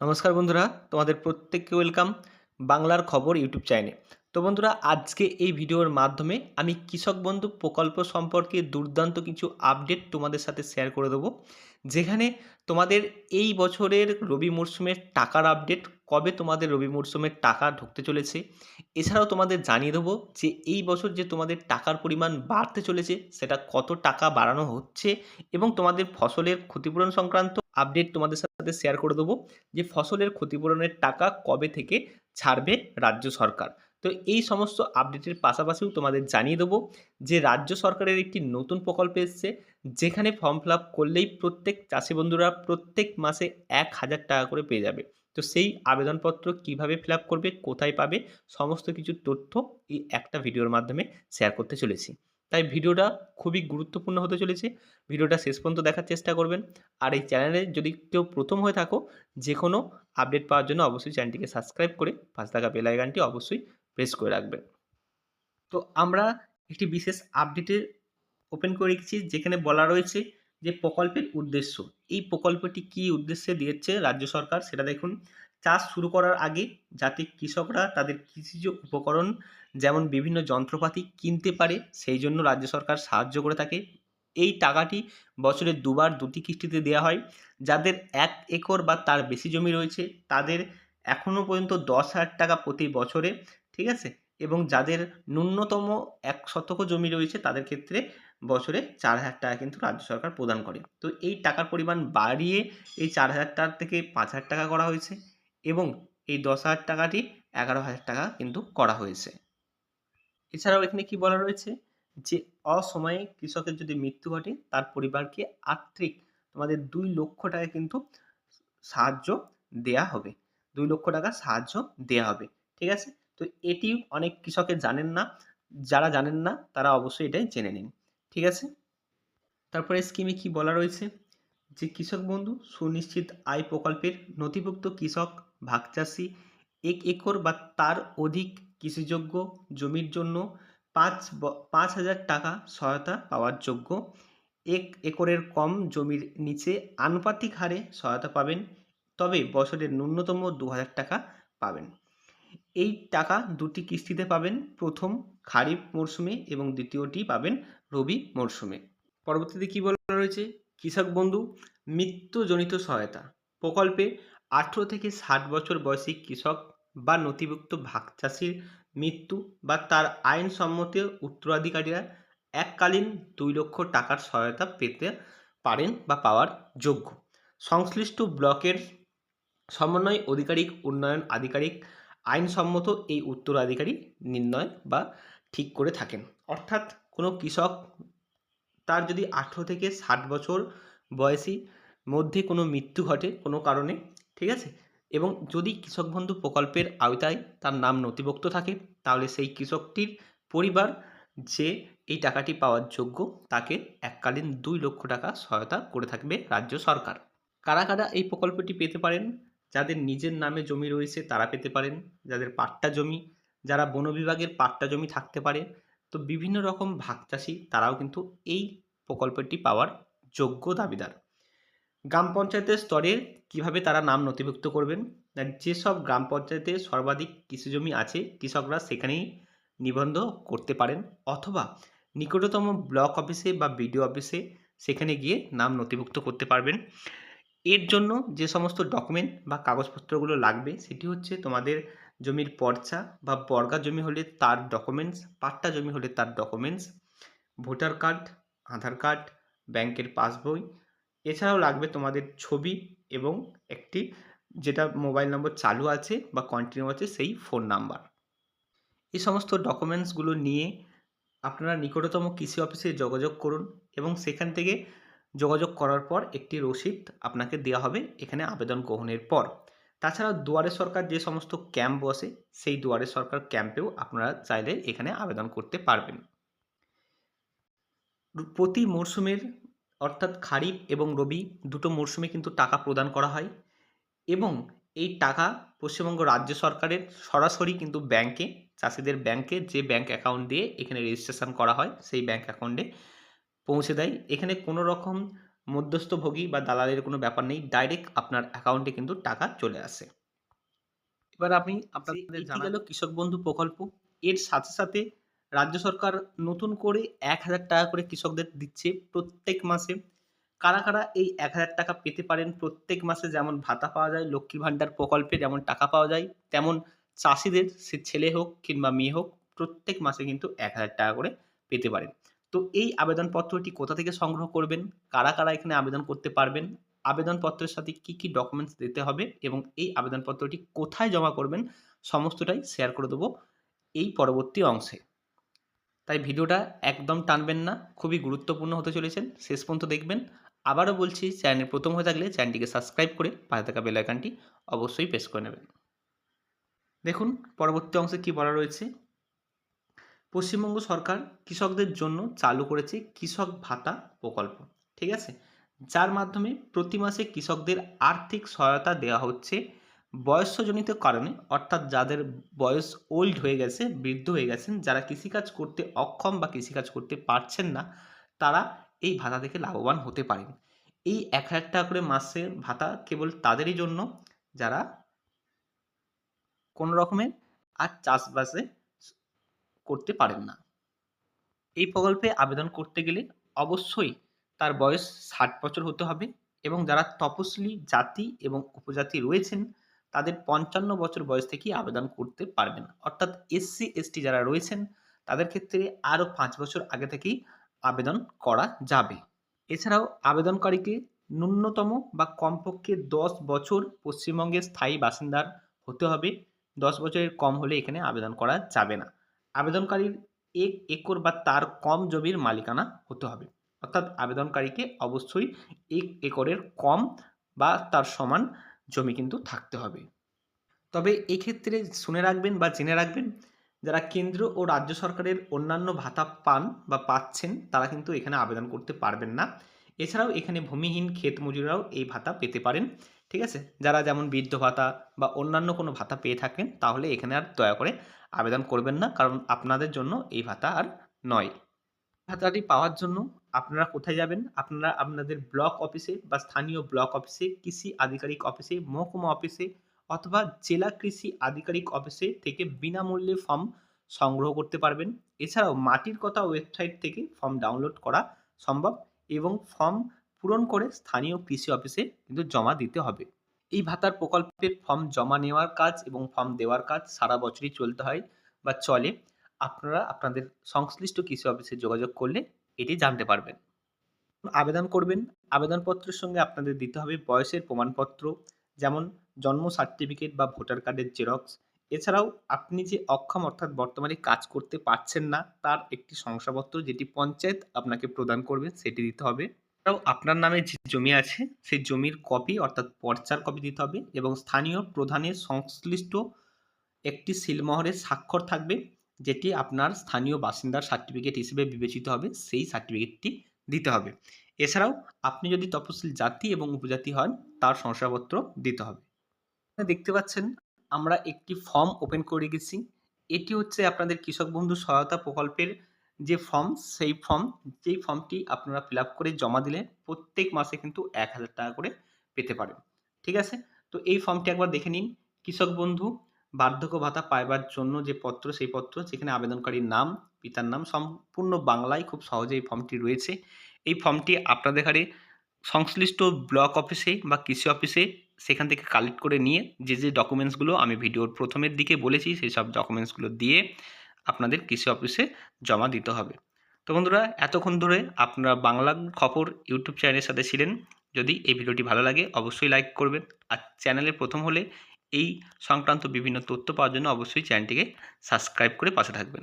নমস্কার বন্ধুরা, তোমাদের প্রত্যেককে ওয়েলকাম বাংলার খবর ইউটিউব চ্যানেলে। তো বন্ধুরা, আজকে এই ভিডিওর মাধ্যমে আমি কৃষক বন্ধু প্রকল্প সম্পর্কে দুর্দান্ত কিছু আপডেট তোমাদের সাথে শেয়ার করে দেবো। যেখানে তোমাদের এই বছরের রবি মরশুমের টাকার আপডেট কবে তোমাদের রবি মরশুমের টাকা ঢুকতে চলেছে? এছাড়াও তোমাদের জানিয়ে দেবো যে এই বছর যে তোমাদের টাকার পরিমাণ বাড়তে চলেছে, সেটা কত টাকা বাড়ানো হচ্ছে এবং তোমাদের ফসলের ক্ষতিপূরণ সংক্রান্ত আপডেট তোমাদের সাথে শেয়ার করে দেবো যে ফসলের ক্ষতিপূরণের টাকা কবে থেকে ছাড়বে রাজ্য সরকার। তো এই সমস্ত আপডেটের পাশাপাশিও তোমাদের জানিয়ে দেবো যে রাজ্য সরকারের একটি নতুন প্রকল্প এসছে, যেখানে ফর্ম ফিল করলেই প্রত্যেক চাষি বন্ধুরা প্রত্যেক মাসে এক হাজার টাকা করে পেয়ে যাবে। তো সেই আবেদনপত্র কীভাবে ফিল করবে, কোথায় পাবে, সমস্ত কিছু তথ্য এই একটা ভিডিওর মাধ্যমে শেয়ার করতে চলেছি। তাই ভিডিওটা খুবই গুরুত্বপূর্ণ হতে চলেছে। ভিডিওটা শেষ পর্যন্ত দেখার চেষ্টা করবেন। আর এই চ্যানেলে যদি কেউ প্রথম হয়ে থাকো যে কোনো আপডেট পাওয়ার জন্য অবশ্যই চ্যানেলটিকে সাবস্ক্রাইব করে পাশে থাকা বেল আইকনটি অবশ্যই প্রেস করে রাখবেন। তো আমরা একটি বিশেষ আপডেটে ওপেন করে রেখেছি, যেখানে বলা রয়েছে যে প্রকল্পের উদ্দেশ্য। এই প্রকল্পটি কী উদ্দেশ্যে দিয়েছে রাজ্য সরকার? সেটা দেখুন। চাষ শুরু করার আগে যাতে কৃষকরা তাদের কৃষিজ উপকরণ যেমন বিভিন্ন যন্ত্রপাতি কিনতে পারে, সেই জন্য রাজ্য সরকার সাহায্য করে থাকে। এই টাকাটি বছরে দুবার দুটি কিস্তিতে দেওয়া হয়। যাদের এক একর বা তার বেশি জমি রয়েছে, তাদের এখনও পর্যন্ত দশ হাজার টাকা প্রতি বছরে, ঠিক আছে? এবং যাদের ন্যূনতম এক শতক জমি রয়েছে, তাদের ক্ষেত্রে বছরে চার হাজার টাকা কিন্তু রাজ্য সরকার প্রদান করে। তো এই টাকার পরিমাণ বাড়িয়ে এই চার হাজার টাকা থেকে পাঁচ হাজার টাকা করা হয়েছে এবং এই দশ হাজার টাকাটি এগারো হাজার টাকা কিন্তু করা হয়েছে। এছাড়াও এখানে কি বলা রয়েছে যে, অসময়ে কৃষকের যদি মৃত্যু ঘটে, তার পরিবারকে আর্থিক তোমাদের দুই লক্ষ টাকা কিন্তু সাহায্য দেয়া হবে। দুই লক্ষ টাকা সাহায্য দেয়া হবে। ঠিক আছে? তো এটি অনেক কৃষকের জানেন না। যারা জানেন না, তারা অবশ্যই এটাই জেনে নিন। ঠিক আছে? তারপরে স্কিমে কি বলা রয়েছে? যে কৃষক বন্ধু সুনিশ্চিত আয় প্রকল্পের নথিভুক্ত কৃষক ভাগ চাষি এক একর বা তার অধিক কৃষিযোগ্য জমির জন্য পাঁচ পাঁচ হাজার টাকা সহায়তা পাওয়ার যোগ্য। এক একরের কম জমির নিচে আনুপাতিক হারে সহায়তা পাবেন। তবে বছরের ন্যূনতম দু হাজার টাকা পাবেন। এই টাকা দুটি কিস্তিতে পাবেন। প্রথম খারিফ মরশুমে এবং দ্বিতীয়টি পাবেন রবি মরশুমে পরবর্তীতে কী বলা রয়েছে? কৃষক বন্ধু, মৃত্যুজনিত সহায়তা। প্রকল্পে আঠেরো থেকে ষাট বছর বয়সী কৃষক বা নথিভুক্ত ভাগ চাষির মৃত্যু বা তার আইন আইনসম্মত উত্তরাধিকারীরা এককালীন দুই লক্ষ টাকার সহায়তা পেতে পারেন বা পাওয়ার যোগ্য। সংশ্লিষ্ট ব্লকের সমন্বয়, আধিকারিক, উন্নয়ন আধিকারিক আইনসম্মত এই উত্তরাধিকারী নির্ণয় বা ঠিক করে থাকেন। অর্থাৎ কোনো কৃষক তার যদি আঠেরো থেকে ষাট বছর বয়সী মধ্যে কোনো মৃত্যু ঘটে কোনো কারণে, ঠিক আছে? এবং যদি কৃষক বন্ধু প্রকল্পের আওতায় তার নাম নথিভুক্ত থাকে, তাহলে সেই কৃষকটির পরিবার যে এই টাকাটি পাওয়ার যোগ্য, তাকে এককালীন দুই লক্ষ টাকা সহায়তা করে থাকবে রাজ্য সরকার। কারা কারা এই প্রকল্পটি পেতে পারেন? যাদের নিজের নামে জমি রয়েছে তারা পেতে পারেন, যাদের পাট্টা জমি, যারা বন বিভাগের পাট্টা জমি থাকতে পারে। তো বিভিন্ন রকম ভাগ চাষি তারাও কিন্তু এই প্রকল্পটি পাওয়ার যোগ্য দাবিদার। গ্রাম পঞ্চায়েতের স্তরে কীভাবে তারা নাম নথিভুক্ত করবেন? যেসব গ্রাম পঞ্চায়েতে সর্বাধিক কৃষি জমি আছে, কৃষকরা সেখানেই নিবন্ধ করতে পারেন অথবা নিকটতম ব্লক অফিসে বা বিডিও অফিসে সেখানে গিয়ে নাম নথিভুক্ত করতে পারবেন। এর জন্য যে সমস্ত ডকুমেন্ট বা কাগজপত্রগুলো লাগবে, সেটি হচ্ছে তোমাদের জমির পর্চা বা বর্গা জমি হলে তার ডকুমেন্টস পাট্টা জমি হলে তার documents voter card, Aadhaar card, ব্যাংকের পাসবই। এছাড়াও লাগবে তোমাদের ছবি এবং একটি যেটা মোবাইল নম্বর চালু আছে বা কন্টিনিউ আছে সেই ফোন নাম্বার এই সমস্ত ডকুমেন্টসগুলো নিয়ে আপনারা নিকটতম কৃষি অফিসে যোগাযোগ করুন এবং সেখান থেকে যোগাযোগ করার পর একটি রসিদ আপনাকে দেওয়া হবে এখানে আবেদন গ্রহণের পর। তাছাড়া দুয়ারে সরকার যে সমস্ত ক্যাম্প বসে, সেই দুয়ারে সরকার ক্যাম্পেও আপনারা চাইলে এখানে আবেদন করতে পারবেন। প্রতি মরশুমের অর্থাৎ খারিফ এবং রবি দুটো মরশুমে কিন্তু টাকা প্রদান করা হয় এবং এই টাকা পশ্চিমবঙ্গ রাজ্য সরকারের সরাসরি কিন্তু ব্যাংকে, চাষিদের ব্যাংকে যে ব্যাংক অ্যাকাউন্ট দিয়ে এখানে রেজিস্ট্রেশন করা হয়, সেই ব্যাংক অ্যাকাউন্টে পৌঁছে দেয়। এখানে কোনো রকম মধ্যস্থভোগী বা দালালের কোনো ব্যাপার নেই। ডাইরেক্ট আপনার অ্যাকাউন্টে কিন্তু টাকা চলে আসে। এবার আমি আপনাদের জানা গেল কৃষক বন্ধু প্রকল্প। এর সাথে সাথে রাজ্য সরকার নতুন করে এক হাজার টাকা করে কৃষকদের দিচ্ছে প্রত্যেক মাসে। কারা কারা এই এক হাজার টাকা পেতে পারেন প্রত্যেক মাসে? যেমন ভাতা পাওয়া যায় লক্ষ্মী ভাণ্ডার প্রকল্পে যেমন টাকা পাওয়া যায় তেমন চাষিদের সে ছেলে হোক কিংবা মেয়ে হোক প্রত্যেক মাসে কিন্তু এক হাজার টাকা করে পেতে পারেন। তো এই আবেদনপত্রটি কোথা থেকে সংগ্রহ করবেন? কারা কারা এখানে আবেদন করতে পারবেন? আবেদনপত্রের সাথে কি কি ডকুমেন্টস দিতে হবে এবং এই আবেদনপত্রটি কোথায় জমা করবেন সমস্তটাই শেয়ার করে দেবো এই পরবর্তী অংশে। তাই ভিডিওটা একদম টানবেন না, খুবই গুরুত্বপূর্ণ হতে চলেছেন। শেষ পর্যন্ত দেখবেন। আবারও বলছি, চ্যানেল প্রথম হয়ে থাকলে চ্যানেলটিকে সাবস্ক্রাইব করে পাশে থাকা বেল আইকনটি অবশ্যই প্রেস করে নেবেন। দেখুন, পরবর্তী অংশে কি বলা রয়েছে? পশ্চিমবঙ্গ সরকার কৃষকদের জন্য চালু করেছে কৃষক ভাতা প্রকল্প, ঠিক আছে? যার মাধ্যমে প্রতি মাসে কৃষকদের আর্থিক সহায়তা দেওয়া হচ্ছে বয়স্যজনিত কারণে, অর্থাৎ যাদের বয়স ওল্ড হয়ে গেছে, বৃদ্ধ হয়ে গেছেন, যারা কৃষিকাজ করতে অক্ষম বা কৃষিকাজ করতে পারছেন না, তারা এই ভাতা থেকে লাভবান হতে পারেন। এই এক হাজার টাকা করে মাসে ভাতা কেবল তাদেরই জন্য, যারা কোনো রকমের আর চাষবাসে করতে পারেন না। এই প্রকল্পে আবেদন করতে গেলে অবশ্যই তার বয়স ষাট বছর হতে হবে এবং যারা তপশিলি জাতি এবং উপজাতি রয়েছেন, তাদের পঞ্চান্ন বছর বয়স থেকেই আবেদন করতে পারবেন। অর্থাৎ এসসি এসটি যারা রয়েছেন, তাদের ক্ষেত্রে আরও পাঁচ বছর আগে থেকেই আবেদন করা যাবে। এছাড়াও আবেদনকারীকে ন্যূনতম বা কমপক্ষে দশ বছর পশ্চিমবঙ্গের স্থায়ী বাসিন্দার হতে হবে। দশ বছরের কম হলে এখানে আবেদন করা যাবে না। আবেদনকারীর এক একর বা তার কম জমির মালিকানা হতে হবে। অর্থাৎ আবেদনকারীকে অবশ্যই এক একরের কম বা তার সমান জমি কিন্তু থাকতে হবে। তবে এই ক্ষেত্রে শুনে রাখবেন বা জেনে রাখবেন, যারা কেন্দ্র ও রাজ্য সরকারের অন্যান্য ভাতা পান বা পাচ্ছেন, তারা কিন্তু এখানে আবেদন করতে পারবেন না। এছাড়াও এখানে ভূমিহীন ক্ষেত মজুরাও এই ভাতা পেতে পারেন, ঠিক আছে? যারা যেমন বৃদ্ধ ভাতা বা অন্যান্য কোনো ভাতা পেয়ে থাকেন, তাহলে এখানে আর দয়া করে আবেদন করবেন না, কারণ আপনাদের জন্য এই ভাতা আর নয়। ভাতাটি পাওয়ার জন্য আপনারা কোথায় যাবেন? আপনারা আপনাদের ব্লক অফিসে বা স্থানীয় ব্লক অফিসে, কৃষি আধিকারিক অফিসে, মহকুমা অফিসে অথবা জেলা কৃষি আধিকারিক অফিসে থেকে বিনামূল্যে ফর্ম সংগ্রহ করতে পারবেন। এছাড়াও মাটির কথা ওয়েবসাইট থেকে ফর্ম ডাউনলোড করা সম্ভব এবং ফর্ম পূরণ করে স্থানীয় কৃষি অফিসে কিন্তু জমা দিতে হবে। এই ভাতার প্রকল্পের ফর্ম জমা নেওয়ার কাজ এবং ফর্ম দেওয়ার কাজ সারা বছরই চলতে হয় বা চলে। আপনারা আপনাদের সংশ্লিষ্ট কৃষি অফিসে যোগাযোগ করলে এটি জানতে পারবেন। আবেদন করবেন। আবেদনপত্রের সঙ্গে আপনাদের দিতে হবে বয়সের প্রমাণপত্র, যেমন জন্ম সার্টিফিকেট বা ভোটার কার্ডের জেরক্স এছাড়াও আপনি যে অক্ষম অর্থাৎ বর্তমানে কাজ করতে পারছেন না, তার একটি শংসাপত্র যেটি পঞ্চায়েত আপনাকে প্রদান করবে, সেটি দিতে হবে। এছাড়াও আপনার নামে যে জমি আছে, সেই জমির কপি অর্থাৎ পর্চার কপি দিতে হবে এবং স্থানীয় প্রধানের সংশ্লিষ্ট একটি সিলমোহরের স্বাক্ষর থাকবে, যেটি আপনার স্থানীয় বাসিন্দার সার্টিফিকেট হিসেবে বিবেচিত হবে, সেই সার্টিফিকেটটি দিতে হবে। এছাড়াও আপনি যদি তপশিল জাতি এবং উপজাতি হন, তার শংসাপত্র দিতে হবে। দেখতে পাচ্ছেন, আমরা একটি ফর্ম ওপেন করে গেছি এটি হচ্ছে আপনাদের কৃষক বন্ধু সহায়তা প্রকল্পের যে ফর্ম সেই ফর্ম যেই ফর্মটি আপনারা ফিল করে জমা দিলে প্রত্যেক মাসে কিন্তু এক হাজার টাকা করে পেতে পারেন। ঠিক আছে? তো এই ফর্মটি একবার দেখে নিন। কৃষক বন্ধু, বার্ধক্য ভাতা পাইবার জন্য যে পত্র, সেই পত্র যেখানে আবেদনকারীর নাম, পিতার নাম, সম্পূর্ণ বাংলায় খুব সহজে এই ফর্মটি রয়েছে। এই ফর্মটি আপনাদের ঘরে সংশ্লিষ্ট ব্লক অফিসে বা কৃষি অফিসে সেখান থেকে কালেক্ট করে নিয়ে যে যে ডকুমেন্টসগুলো আমি ভিডিওর প্রথমের দিকে বলেছি, সেই সব ডকুমেন্টসগুলো দিয়ে আপনাদের কৃষি অফিসে জমা দিতে হবে। তো বন্ধুরা, এতক্ষণ ধরে আপনারা বাংলা খবর ইউটিউব চ্যানেলের সাথে ছিলেন। যদি এই ভিডিওটি ভালো লাগে, অবশ্যই লাইক করবেন। আর চ্যানেলে প্রথম হলে এই সংক্রান্ত বিভিন্ন তথ্য পাওয়ার জন্য অবশ্যই চ্যানেলটিকে সাবস্ক্রাইব করে পাশে থাকবেন।